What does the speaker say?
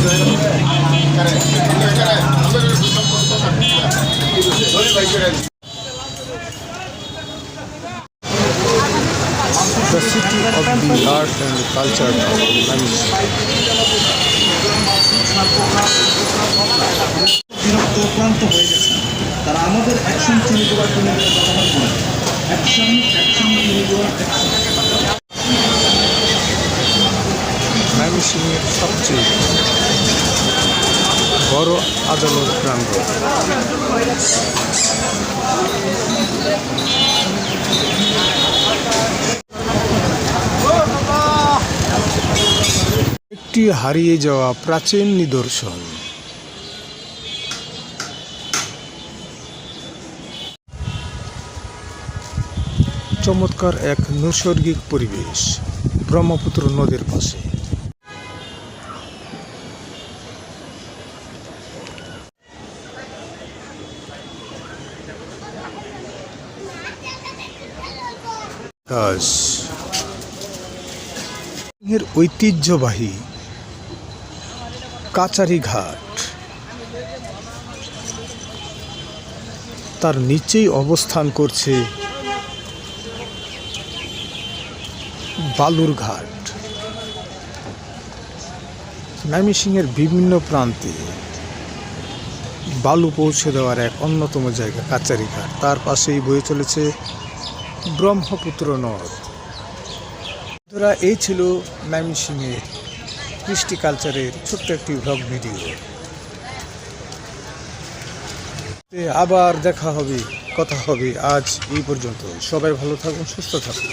The city of the art and culture of Myanmar. বিরক্ত ক্লান্ত হয়ে গেছে তারা আমাদের অ্যাকশন চিনি দেওয়ার জন্য অ্যাকশন অ্যাকশন ময়মনসিংহের সবচেয়ে বড় আদালত প্রাঙ্গণ একটি হারিয়ে যাওয়া প্রাচীন নিদর্শন। চমৎকার এক নৈসর্গিক পরিবেশ, ব্রহ্মপুত্র নদীর পাশে। দাস এর ঐতিহ্যবাহী কাচারি ঘাট, তার নিচেই অবস্থান করছে বালুর ঘাট। ময়মনসিংহের বিভিন্ন প্রান্তে বালু পৌঁছে দেওয়ার এক অন্যতম জায়গা কাচারি ঘাট। তার পাশেই বয়ে চলেছে ব্রহ্মপুত্র নদ। বন্ধুরা, এই ছিল ময়মনসিংহের কৃষ্টি কালচারের ছোট্ট একটি ভ্লগ ভিডিও আবার দেখা হবে, কথা হবে আজ এই পর্যন্ত। সবাই ভালো থাকুন, সুস্থ থাকুন।